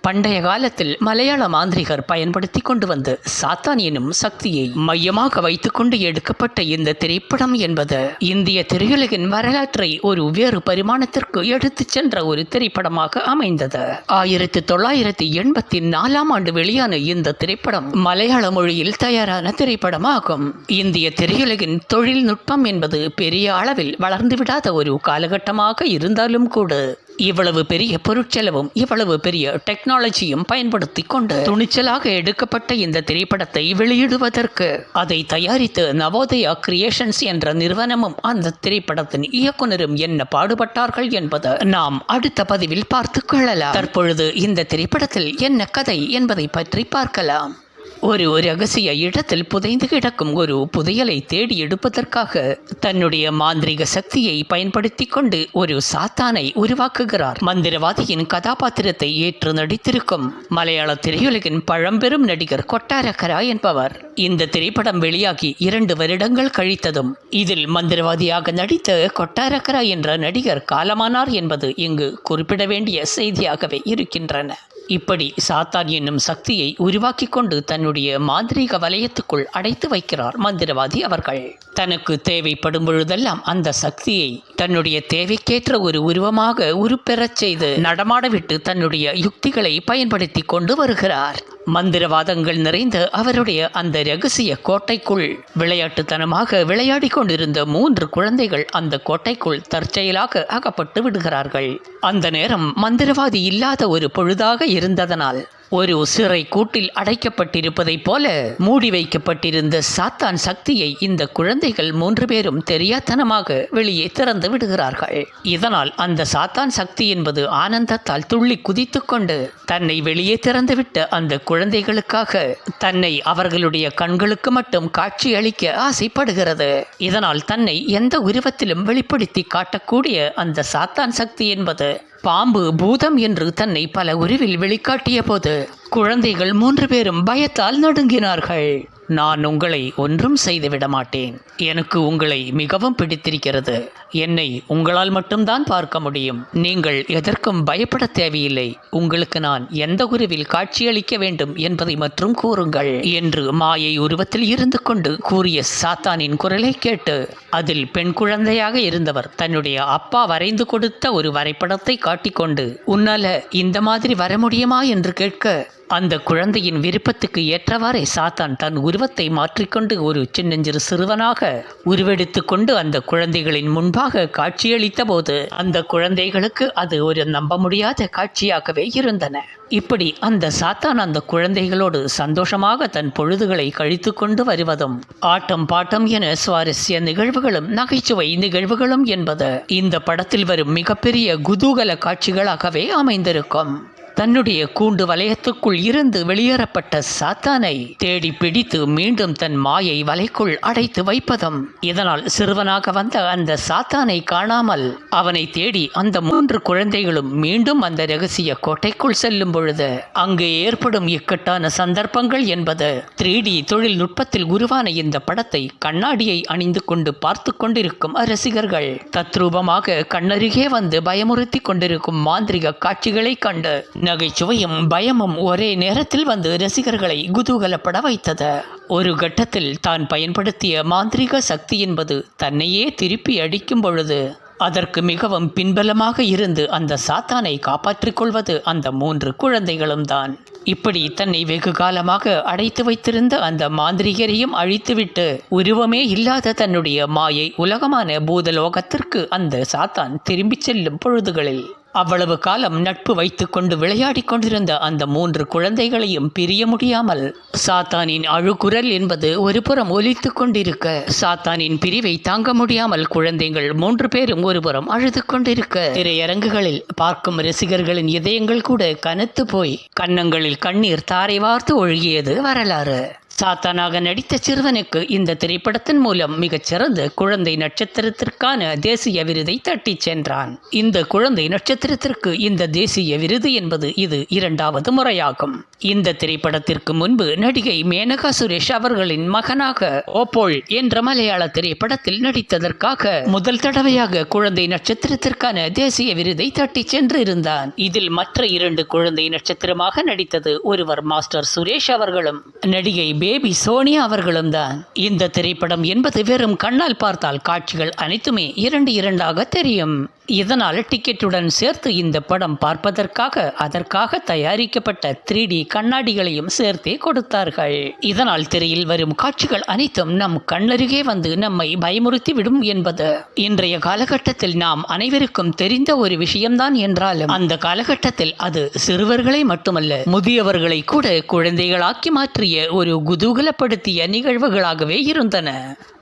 பண்டைய காலத்தில் மலையாள மாந்திரிகர் பயன்படுத்தி கொண்டு வந்த சாத்தான் எனும் சக்தியை மையமாக வைத்துக்கொண்டு எடுக்கப்பட்ட இந்த திரைப்படம் என்பது இந்திய திரையுலகின் வரலாற்றை ஒரு வேறு பரிமாணத்திற்கு எடுத்துச் சென்ற ஒரு திரைப்படமாக அமைந்தது. ஆயிரத்தி தொள்ளாயிரத்தி எண்பத்தி நாலாம் ஆண்டு வெளியான இந்த திரைப்படம் மலையாள மொழியில் தயாரான திரைப்படமாகும். இந்திய திரையுலகின் தொழில்நுட்பம் என்பது பெரிய அளவில் வளர்ந்துவிடாத ஒரு காலகட்டமாக இருந்தாலும் கூட இவ்வளவு பெரிய பொருட்செலவும் இவ்வளவு பெரிய டெக்னாலஜியும் பயன்படுத்தி கொண்டு துணிச்சலாக எடுக்கப்பட்ட இந்த திரைப்படத்தை வெளியிடுவதற்கு அதை தயாரித்து நவோதயா கிரியேஷன்ஸ் என்ற நிறுவனமும் அந்த திரைப்படத்தின் இயக்குனரும் என்ன பாடுபட்டார்கள் என்பது நாம் அடுத்த பதிவில் பார்த்து கொள்ளலாம். தற்பொழுது இந்த திரைப்படத்தில் என்ன கதை என்பதை பற்றி பார்க்கலாம். ஒரு ரகசிய இடத்தில் புதைந்து கிடக்கும் ஒரு புதையலை தேடி எடுப்பதற்காக தன்னுடைய மாந்திரிக சக்தியை பயன்படுத்தி கொண்டு ஒரு சாத்தானை உருவாக்குகிறார். மந்திரவாதியின் கதாபாத்திரத்தை ஏற்று நடித்திருக்கும் மலையாள திரையுலகின் பழம்பெரும் நடிகர் கொட்டாரக்கரா என்பவர் இந்த திரைப்படம் வெளியாகி இரண்டு வருடங்கள் கழித்ததும் இதில் மந்திரவாதியாக நடித்த கொட்டாரக்கரா என்ற நடிகர் காலமானார் என்பது இங்கு குறிப்பிட வேண்டிய செய்தியாகவே இருக்கின்றன. இப்படி சாத்தான் என்னும் சக்தியை உருவாக்கி கொண்டு தன்னுடைய மாந்திரீக வலயத்துக்குள் அடைத்து வைக்கிறார் மந்திரவாதி அவர்கள். தனக்கு தேவைப்படும் பொழுதெல்லாம் அந்த சக்தியை தன்னுடைய தேவைக்கேற்ற ஒரு உருவமாக உருப்பெறச் செய்து நடமாடவிட்டு தன்னுடைய யுக்திகளை பயன்படுத்தி கொண்டு வருகிறார். மந்திரவாதங்கள் நிறைந்த அவருடைய அந்த ரகசிய கோட்டைக்குள் விளையாட்டுத்தனமாக விளையாடி கொண்டிருந்த மூன்று குழந்தைகள் அந்த கோட்டைக்குள் தற்செயலாக அகப்பட்டு விடுகிறார்கள். அந்த நேரம் மந்திரவாதி இல்லாத ஒரு பொழுதாக இருந்ததனால் ஒரு சிறை கூட்டில் அடைக்கப்பட்டிருப்பதைப் போல மூடி வைக்கப்பட்டிருந்த சாத்தான் சக்தியை இந்த குழந்தைகள் மூன்று பேரும் தெரியாத்தனமாக வெளியே திறந்து விடுகிறார்கள். இதனால் அந்த சாத்தான் சக்தி என்பது ஆனந்தத்தால் துள்ளி குதித்துக்கொண்டு தன்னை வெளியே திறந்துவிட்ட அந்த குழந்தைகளுக்காக தன்னை அவர்களுடைய கண்களுக்கு மட்டும் காட்சி அளிக்க ஆசைப்படுகிறது. இதனால் தன்னை எந்த உருவத்திலும் வெளிப்படுத்தி காட்டக்கூடிய அந்த சாத்தான் சக்தி என்பது பாம்பு பூதம் என்று தன்னை பல உருவில் வெளிக்காட்டிய போது குழந்தைகள் மூன்று பேரும் பயத்தால் நடுங்கினார்கள். நான் உங்களை ஒன்றும் செய்துவிட மாட்டேன். எனக்கு உங்களை மிகவும் பிடித்திருக்கிறது. என்னை உங்களால் மட்டும்தான் பார்க்க முடியும். நீங்கள் எதற்கும் பயப்பட தேவையில்லை. உங்களுக்கு நான் எந்த உருவில் காட்சியளிக்க வேண்டும் என்பதை மற்றும் கூறுங்கள் என்று மாயை உருவத்தில் இருந்து கொண்டு கூறிய சாத்தானின் குரலை கேட்டு அதில் பெண் குழந்தையாக இருந்தவர் தன்னுடைய அப்பா வரைந்து கொடுத்த ஒரு வரைபடத்தை காட்டிக்கொண்டு உன்னால இந்த மாதிரி வர முடியுமா? என்று கேட்க அந்த குழந்தையின் விருப்பத்துக்கு ஏற்றவாறே சாத்தான் தன் உருவத்தை மாற்றிக்கொண்டு ஒரு சின்னஞ்சிறு சிறுவனாக உருவெடுத்து கொண்டு அந்த குழந்தைகளின் முன்பாக காட்சியளித்த போது அந்த குழந்தைகளுக்கு அது ஒரு நம்ப முடியாத காட்சியாகவே இருந்தன. இப்படி அந்த சாத்தான் அந்த குழந்தைகளோடு சந்தோஷமாக தன் பொழுதுகளை கழித்து கொண்டு வருவதும் ஆட்டம் பாட்டம் என சுவாரஸ்ய நிகழ்வுகளும் நகைச்சுவை நிகழ்வுகளும் என்பது இந்த படத்தில் வரும் மிகப்பெரிய குதூகல காட்சிகளாகவே அமைந்திருக்கும். தன்னுடைய கூண்டு வலயத்துக்குள் இருந்து வெளியேறப்பட்ட சாத்தானை தேடி பிடித்து மீண்டும் தன் மாயை வலைக்குள் அடைத்து வைப்பதும் இதனால் சிறுவனாக வந்த அந்த சாத்தானை காணாமல் அவனை தேடி அந்த மூன்று குழந்தைகளும் மீண்டும் அந்த ரகசிய கோட்டைக்குள் செல்லும் பொழுது அங்கு ஏற்படும் இக்கட்டான சந்தர்ப்பங்கள் என்பது த்ரீ டி தொழில்நுட்பத்தில் உருவான இந்த படத்தை கண்ணாடியை அணிந்து கொண்டு பார்த்து கொண்டிருக்கும் ரசிகர்கள். தத்ரூபமாக கண்ணருகே வந்து பயமுறுத்தி கொண்டிருக்கும் மாந்திரிக காட்சிகளை கண்டு நகைச்சுவையும் பயமும் ஒரே நேரத்தில் வந்து ரசிகர்களை குதூகலப்பட வைத்தது. ஒரு கட்டத்தில் தான் பயன்படுத்திய மாந்திரிக சக்தி என்பது தன்னையே திருப்பி அடிக்கும் பொழுது அதற்கு மிகவும் பின்பலமாக இருந்து அந்த சாத்தானை காப்பாற்றிக் கொள்வது அந்த மூன்று குழந்தைகளும் தான். இப்படி தன்னை வெகு காலமாக அடைத்து வைத்திருந்த அந்த மாந்திரிகரையும் அழித்துவிட்டு உருவமே இல்லாத தன்னுடைய மாயை உலகமான பூதலோகத்திற்கு அந்த சாத்தான் திரும்பிச் செல்லும் பொழுதுகளில் அவ்வளவு காலம் நட்பு வைத்துக்கொண்டு விளையாடிக் கொண்டிருந்த அந்த மூன்று குழந்தைகளையும் பிரிய முடியாமல் சாத்தானின் அழுகுரல் என்பது ஒரு புறம் ஒலித்து கொண்டிருக்க சாத்தானின் பிரிவை தாங்க முடியாமல் குழந்தைகள் மூன்று பேரும் ஒருபுறம் அழுது கொண்டிருக்க திரையரங்குகளில் பார்க்கும் ரசிகர்களின் இதயங்கள் கூட கனத்து போய் கன்னங்களில் கண்ணீர் தாரை வார்த்து ஒழுகியது வரலாறு. சாத்தானாக நடித்த சிறுவனுக்கு இந்த திரைப்படத்தின் மூலம் மிகச்சிறந்த குழந்தை நட்சத்திரத்திற்கான தேசிய விருதை தட்டிச் சென்றான். இந்த குழந்தை நட்சத்திரத்திற்கு இந்த தேசிய விருது என்பது இது இரண்டாவது முறையாகும். இந்த திரைப்படத்திற்கு முன்பு நடிகை மேனகா சுரேஷ் அவர்களின் மகனாக ஓப்போல் என்ற மலையாள திரைப்படத்தில் நடித்ததற்காக முதல் தடவையாக குழந்தை நட்சத்திரத்திற்கான தேசிய விருதை தட்டிச் சென்றிருந்தான். இதில் மற்ற இரண்டு குழந்தை நட்சத்திரமாக நடித்தது ஒருவர் மாஸ்டர் சுரேஷ் அவர்களும். நடிகை பேபி சோனியா அவர்களும் தான். இந்த திரைப்படம் என்பது வெறும் கண்ணால் பார்த்தால் காட்சிகள் அனைத்துமே இரண்டு இரண்டாக தெரியும். இதனால் டிக்கெட்டுடன் சேர்த்து இந்த படம் பார்ப்பதற்காக அதற்காக தயாரிக்கப்பட்ட த்ரீ டி கண்ணாடிகளையும் சேர்த்தே கொடுத்தார்கள். இதனால் திரையில் வரும் காட்சிகள் அனைத்தும் நம் கண்ணருகே வந்து நம்மை பயமுறுத்தி விடும் என்பது. இன்றைய காலகட்டத்தில் நாம் அனைவருக்கும் தெரிந்த ஒரு விஷயம்தான் என்றாலும் அந்த காலகட்டத்தில் அது சிறுவர்களை மட்டுமல்ல முதியவர்களை கூட குழந்தைகளாக்கி மாற்றிய ஒரு குதூகலப்படுத்திய நிகழ்வுகளாகவே இருந்தன.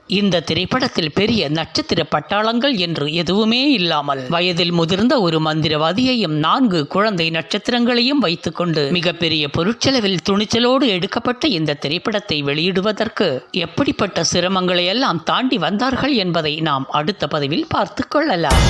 இந்த திரைப்படத்தில் பெரிய நட்சத்திர பட்டாளங்கள் என்று எதுவுமே இல்லாமல் வயதில் முதிர்ந்த ஒரு மந்திரவாதியையும் நான்கு குழந்தை நட்சத்திரங்களையும் வைத்துக்கொண்டு மிகப்பெரிய பொருட்செலவில் துணிச்சலோடு எடுக்கப்பட்ட இந்த திரைப்படத்தை வெளியிடுவதற்கு எப்படிப்பட்ட சிரமங்களை எல்லாம் தாண்டி வந்தார்கள் என்பதை நாம் அடுத்த பதிவில் பார்த்து கொள்ளலாம்.